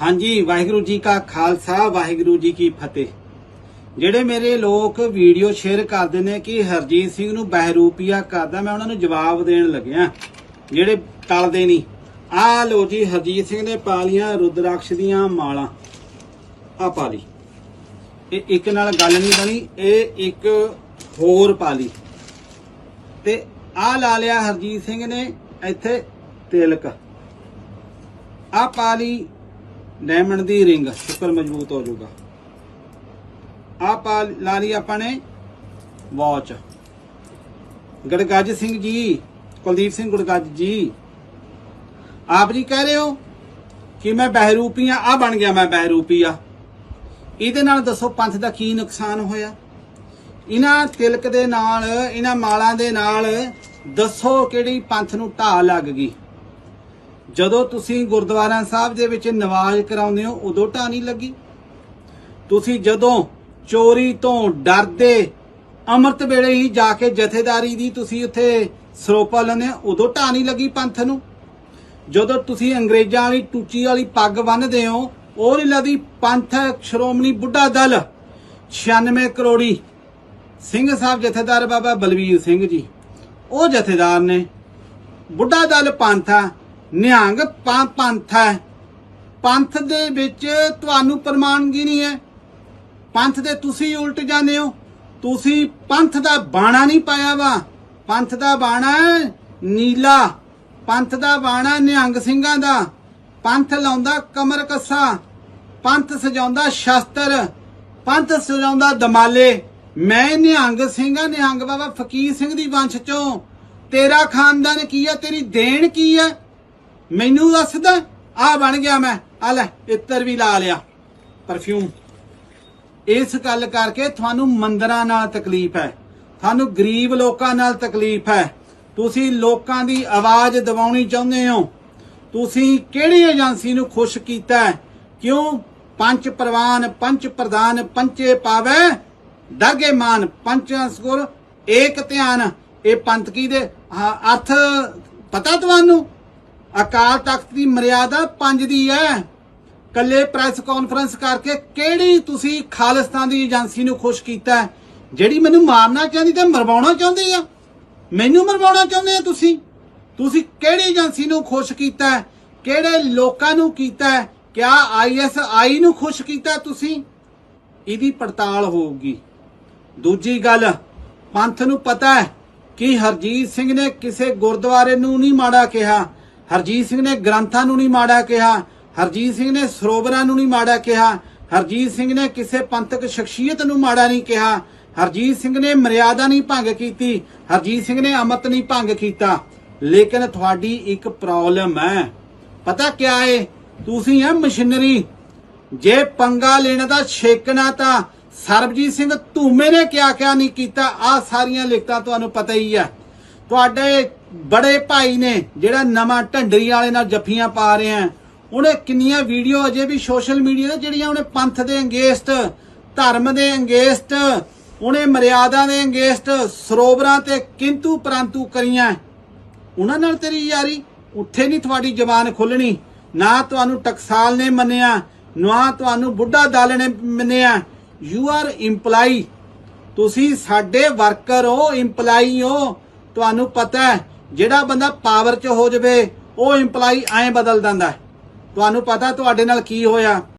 ਹਾਂਜੀ, ਵਾਹਿਗੁਰੂ ਜੀ ਕਾ ਖਾਲਸਾ, ਵਾਹਿਗੁਰੂ ਜੀ ਕੀ ਫਤਿਹ। ਜਿਹੜੇ ਮੇਰੇ ਲੋਕ ਵੀਡੀਓ ਸ਼ੇਅਰ ਕਰਦੇ ਨੇ ਕਿ ਹਰਜੀਤ ਸਿੰਘ ਨੂੰ ਬਹਿਰੂਪੀਆ ਕਰਦਾ, ਮੈਂ ਉਹਨਾਂ ਨੂੰ ਜਵਾਬ ਦੇਣ ਲੱਗਿਆ। ਜਿਹੜੇ ਟਲਦੇ ਨਹੀਂ। ਆਹ ਲੋ ਜੀ, ਹਰਜੀਤ ਸਿੰਘ ਨੇ ਪਾ ਲੀਆਂ ਰੁਦਰਾਕਸ਼ ਦੀਆਂ ਮਾਲਾਂ। ਆ ਪਾ ਲਈ ਇਹ ਇੱਕ ਨਾਲ ਗੱਲ ਨਹੀਂ ਬਣੀ, ਇਹ ਇੱਕ ਹੋਰ ਪਾ ਲਈ ਤੇ ਆ ਲਾ ਲਿਆ ਹਰਜੀਤ ਸਿੰਘ ਨੇ ਇੱਥੇ ਤਿਲਕ। ਆ ਪਾ ਲਈ ਡਾਇਮੰਡ ਦੀ ਰਿੰਗ ਸ਼ੁਕਰ ਮਜ਼ਬੂਤ ਹੋ ਜਾਊਗਾ। ਆ ਪਾ ਲਾ ਲਈ ਆਪਾਂ ਨੇ ਵਾਚ। ਗੜਗੱਜ ਸਿੰਘ ਜੀ, ਕੁਲਦੀਪ ਸਿੰਘ ਗੜਗੱਜ ਜੀ, ਆਪ ਜੀ ਕਹਿ ਰਹੇ ਹੋ ਕਿ ਮੈਂ ਬਹਿਰੂਪੀ ਆ ਆ ਬਣ ਗਿਆ ਮੈਂ ਬਹਿਰੂਪੀ ਆ। ਇਹਦੇ ਨਾਲ ਦੱਸੋ ਪੰਥ ਦਾ ਕੀ ਨੁਕਸਾਨ ਹੋਇਆ? ਇਹਨਾਂ ਤਿਲਕ ਦੇ ਨਾਲ, ਇਹਨਾਂ ਮਾਲਾਂ ਦੇ ਨਾਲ ਦੱਸੋ ਕਿਹੜੀ ਪੰਥ ਨੂੰ ਢਾਹ ਲੱਗ ਗਈ? ਜਦੋਂ ਤੁਸੀਂ ਗੁਰਦੁਆਰਾ ਸਾਹਿਬ ਦੇ ਵਿੱਚ ਨਵਾਜ਼ ਕਰਾਉਂਦੇ ਹੋ, ਉਦੋਂ ਢਾਹ ਨਹੀਂ ਲੱਗੀ? ਤੁਸੀਂ ਜਦੋਂ ਚੋਰੀ ਤੋਂ ਡਰਦੇ, ਅੰਮ੍ਰਿਤ ਵੇਲੇ ਹੀ ਜਾ ਕੇ ਜਥੇਦਾਰੀ ਦੀ ਤੁਸੀਂ ਉੱਥੇ ਸਰੋਪਾ ਲੈਂਦੇ ਹੋ, ਉਦੋਂ ਢਾਹ ਲੱਗੀ ਪੰਥ ਨੂੰ? ਜਦੋਂ ਤੁਸੀਂ ਅੰਗਰੇਜ਼ਾਂ ਵਾਲੀ ਟੂਚੀ ਵਾਲੀ ਪੱਗ ਬੰਨ੍ਹਦੇ ਹੋ, ਉਹ ਨਹੀਂ ਲੱਗਦੀ ਪੰਥ ਸ਼੍ਰੋਮਣੀ ਬੁੱਢਾ ਦਲ? 96 ਕਰੋੜੀ ਸਿੰਘ ਸਾਹਿਬ ਜਥੇਦਾਰ ਬਾਬਾ ਬਲਵੀਰ ਸਿੰਘ ਜੀ, ਉਹ ਜਥੇਦਾਰ ਨੇ। ਬੁੱਢਾ ਦਲ ਪੰਥ ਆ ਨਿਹੰਗ ਪੰਥ ਹੈ। ਪੰਥ ਦੇ ਵਿੱਚ ਤੁਹਾਨੂੰ ਪ੍ਰਮਾਣਗੀ ਨਹੀਂ ਹੈ। ਪੰਥ ਦੇ ਤੁਸੀਂ ਉਲਟ ਜਾਂਦੇ ਹੋ। ਤੁਸੀਂ ਪੰਥ ਦਾ ਬਾਣਾ ਨਹੀਂ ਪਾਇਆ ਵਾ। ਪੰਥ ਦਾ ਬਾਣਾ ਨੀਲਾ। ਪੰਥ ਦਾ ਬਾਣਾ ਨਿਹੰਗ ਸਿੰਘਾਂ ਦਾ। ਪੰਥ ਲਾਉਂਦਾ ਕਮਰ ਕੱਸਾ। ਪੰਥ ਸਜਾਉਂਦਾ ਸ਼ਸਤਰ। ਪੰਥ ਸਜਾਉਂਦਾ ਦਮਾਲੇ। ਮੈਂ ਨਿਹੰਗ ਸਿੰਘਾਂ ਨਿਹੰਗ ਬਾਬਾ ਫਕੀਰ ਸਿੰਘ ਦੀ ਵੰਸ਼ ਚੋਂ। ਤੇਰਾ ਖਾਨਦਾਨ ਕੀ ਹੈ? ਤੇਰੀ ਦੇਣ ਕੀ ਹੈ? ਮੈਨੂੰ ਦੱਸਦਾ ਆ ਬਣ ਗਿਆ ਮੈਂ। ਆ ਲੈ, ਇੱਤਰ ਵੀ ਲਾ ਲਿਆ। ਪਰਫਿਊਮ ਇਸ ਗੱਲ ਕਰਕੇ ਤੁਹਾਨੂੰ ਮੰਦਰਾਂ ਨਾਲ ਤਕਲੀਫ ਹੈ। ਤੁਹਾਨੂੰ ਗਰੀਬ ਲੋਕਾਂ ਨਾਲ ਤਕਲੀਫ ਹੈ। ਤੁਸੀਂ ਲੋਕਾਂ ਦੀ ਆਵਾਜ਼ ਦਬਾਉਣੀ ਚਾਹੁੰਦੇ ਹੋ। ਤੁਸੀਂ ਕਿਹੜੀ ਏਜੰਸੀ ਨੂੰ ਖੁਸ਼ ਕੀਤਾ ਕਿਉਂ? ਪੰਚ ਪ੍ਰਵਾਨ ਪੰਚ ਪ੍ਰਧਾਨ ਪੰਚੇ ਪਾਵੇ। ਦਰਗੇ ਮਾਨ ਪੰਚਸਗੁਰ ਏਕ ਧਿਆਨ। ਇਹ ਪੰਥ ਕੀ ਦੇ ਅਰਥ ਪਤਾ ਤੁਹਾਨੂੰ? ਅਕਾਲ ਤਖਤ ਦੀ ਮਰਿਆਦਾ ਪੰਜ ਦੀ ਹੈ। ਕੱਲੇ ਪ੍ਰੈਸ ਕਾਨਫਰੰਸ ਕਰਕੇ ਕਿਹੜੀ ਤੁਸੀਂ ਖਾਲਿਸਤਾਨ ਦੀ ਏਜੰਸੀ ਨੂੰ ਖੁਸ਼ ਕੀਤਾ ਜਿਹੜੀ ਮੈਨੂੰ ਮਾਰਨਾ ਚਾਹੁੰਦੀ ਤੇ ਮਰਵਾਉਣਾ ਚਾਹੁੰਦੀ ਆ। ਮੈਨੂੰ ਮਰਵਾਉਣਾ ਚਾਹੁੰਦੇ ਆ ਤੁਸੀਂ? ਤੁਸੀਂ ਕਿਹੜੀ ਏਜੰਸੀ ਨੂੰ ਖੁਸ਼ ਕੀਤਾ ਕਿਹੜੇ ਲੋਕਾਂ ਨੂੰ ਕੀਤਾ ਹੈ? ਕਿਆ ਆਈਐਸਆਈ ਨੂੰ ਖੁਸ਼ ਕੀਤਾ ਤੁਸੀਂ? ਇਹਦੀ ਪੜਤਾਲ ਹੋਊਗੀ। ਦੂਜੀ ਗੱਲ, ਪੰਥ ਨੂੰ ਪਤਾ ਹੈ ਕਿ ਹਰਜੀਤ ਸਿੰਘ ਨੇ ਕਿਸੇ ਗੁਰਦੁਆਰੇ ਨੂੰ ਨਹੀਂ ਮਾੜਾ ਕਿਹਾ। ਹਰਜੀਤ ਸਿੰਘ ਨੇ ਗ੍ਰੰਥਾਂ ਨੂੰ ਨਹੀਂ ਮਾੜਾ ਕਿਹਾ, ਹਰਜੀਤ ਸਿੰਘ ਨੇ ਸਰੋਵਰਾਂ ਨੂੰ ਨਹੀਂ ਮਾੜਾ ਕਿਹਾ, ਹਰਜੀਤ ਸਿੰਘ ਨੇ ਕਿਸੇ ਪੰਥਕ ਸ਼ਖਸੀਅਤ ਨੂੰ ਮਾੜਾ ਨਹੀਂ ਕਿਹਾ, ਹਰਜੀਤ ਸਿੰਘ ਨੇ ਮਰਿਆਦਾ ਨਹੀਂ ਭੰਗ ਕੀਤੀ, ਹਰਜੀਤ ਸਿੰਘ ਨੇ ਅਮਤ ਨਹੀਂ ਭੰਗ ਕੀਤਾ। ਲੇਕਿਨ ਤੁਹਾਡੀ ਇੱਕ ਪ੍ਰੋਬਲਮ ਹੈ। ਪਤਾ ਕਿਆ ਏ? ਤੁਸੀਂ ਆ ਮਸ਼ੀਨਰੀ, ਜੇ ਪੰਗਾ ਲੈਣ ਦਾ ਛੇਕਣਾ ਤਾਂ ਸਰਬਜੀਤ ਸਿੰਘ ਧੂਮੇ ਨੇ ਕਿਆ ਕਿਆ ਨਹੀਂ ਕੀਤਾ? ਆ ਸਾਰੀਆਂ ਲਿਖਤਾਂ ਤੁਹਾਨੂੰ ਪਤਾ ਹੀ ਹੈ। ਤੁਹਾਡੇ ਬੜੇ ਭਾਈ ਨੇ ਜਿਹੜਾ ਨਵਾਂ ਢੰਡਰੀ ਵਾਲੇ ਨਾਲ ਜੱਫੀਆਂ ਪਾ ਰਿਹਾ ਉਹਨੇ ਕਿੰਨੀਆਂ ਵੀਡੀਓ ਅਜੇ ਵੀ ਸੋਸ਼ਲ ਮੀਡੀਆ ਤੇ ਜਿਹੜੀਆਂ ਉਹਨੇ ਪੰਥ ਦੇ ਅੰਗੇਸਟ, ਧਰਮ ਦੇ ਅੰਗੇਸਟ, ਉਹਨੇ ਮਰਿਆਦਾ ਦੇ ਅੰਗੇਸਟ, ਸਰੋਵਰਾਂ ਤੇ ਕਿੰਤੂ ਪਰੰਤੂ ਕਰੀਆਂ। ਉਹਨਾਂ ਨਾਲ ਤੇਰੀ ਯਾਰੀ? ਉੱਥੇ ਨਹੀਂ ਤੁਹਾਡੀ ਜ਼ਬਾਨ ਖੁੱਲਣੀ। ਨਾ ਤੁਹਾਨੂੰ ਟਕਸਾਲ ਨੇ ਮੰਨਿਆ, ਨਾ ਤੁਹਾਨੂੰ ਬੁੱਢਾ ਦਲ ਨੇ ਮੰਨਿਆ। ਯੂ ਆਰ ਇੰਪਲਾਈ ਤੁਸੀਂ ਸਾਡੇ ਵਰਕਰ ਹੋ ਇੰਪਲਾਈ ਹੋ। ਤੁਹਾਨੂੰ ਪਤਾ ਹੈ, ਜਿਹੜਾ ਬੰਦਾ ਪਾਵਰ 'ਚ ਹੋ ਜਾਵੇ, ਉਹ ਇੰਪਲਾਈ ਐਂ ਬਦਲ ਦਿੰਦਾ ਤੁਹਾਨੂੰ ਪਤਾ ਤੁਹਾਡੇ ਨਾਲ ਕੀ ਹੋਇਆ?